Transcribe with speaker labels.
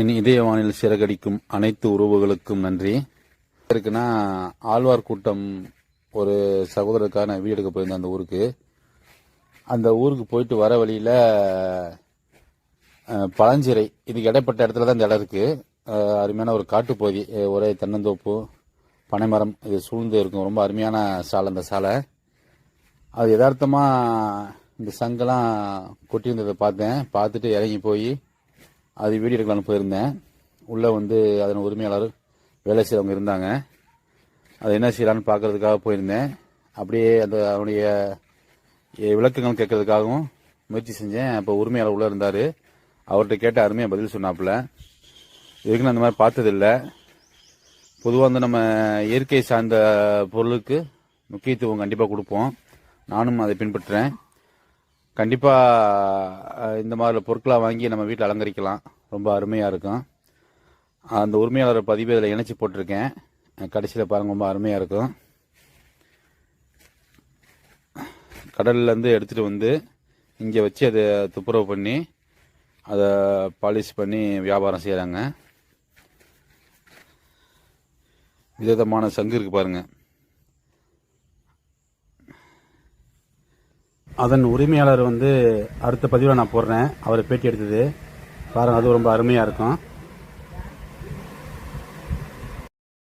Speaker 1: என் இதயவானில் சிறகடிக்கும் அனைத்து உறவுகளுக்கும் நன்றி. இருக்குன்னா ஆழ்வார் கூட்டம் ஒரு சகோதரருக்காக நான் வீடு எடுக்க போயிருந்தேன் அந்த ஊருக்கு. அந்த ஊருக்கு போயிட்டு வர வழியில் பழஞ்சிறை இதுக்கு இடைப்பட்ட இடத்துல தான் இந்த இடம் இருக்குது அருமையான ஒரு காட்டுப்பகுதி ஒரே தென்னந்தோப்பு பனைமரம் இது சூழ்ந்து இருக்கும். ரொம்ப அருமையான சாலை அந்த சாலை. அது யதார்த்தமாக இந்த சங்கெல்லாம் கொட்டியிருந்ததை பார்த்தேன். பார்த்துட்டு இறங்கி போய் அது வீடியோ எடுக்கலாம்னு போயிருந்தேன். உள்ளே வந்து அதன் உரிமையாளர் வேலை செய்கிறவங்க இருந்தாங்க. அது என்ன செய்யலான்னு பார்க்கறதுக்காக போயிருந்தேன். அப்படியே அந்த அவனுடைய விளக்கங்கள் கேட்கறதுக்காகவும் முயற்சி செஞ்சேன். அப்போ உரிமையாளர் உள்ளே இருந்தார். அவர்கிட்ட கேட்ட அருமையாக பதில் சொன்னாப்புல. இதுக்கு நான் அந்த மாதிரி பார்த்ததில்ல. பொதுவாக வந்து நம்ம இயற்கை சார்ந்த பொருளுக்கு முக்கியத்துவம் கண்டிப்பாக கொடுப்போம். நானும் அதை பின்பற்றுறேன். கண்டிப்பாக இந்த மாதிரி பொருட்களாக வாங்கி நம்ம வீட்டில் அலங்கரிக்கலாம். ரொம்ப அருமையாக இருக்கும். அந்த உரிமையாளர் பதிவு இதில் இணைச்சி போட்டிருக்கேன். கடைசியில் பாருங்கள் ரொம்ப அருமையாக இருக்கும். கடல்லேருந்து எடுத்துகிட்டு வந்து இங்கே வச்சு அதை துப்புரவு பண்ணி அதை பாலிஷ் பண்ணி வியாபாரம் செய்கிறாங்க விதவிதமான சங்கு இருக்குது பாருங்கள் அதன் உரிமையாளர் வந்து அடுத்த பதிவில் நான் போடுறேன். அவரை பேட்டி எடுத்தது. பாருங்கள் அது ரொம்ப அருமையாக இருக்கும்.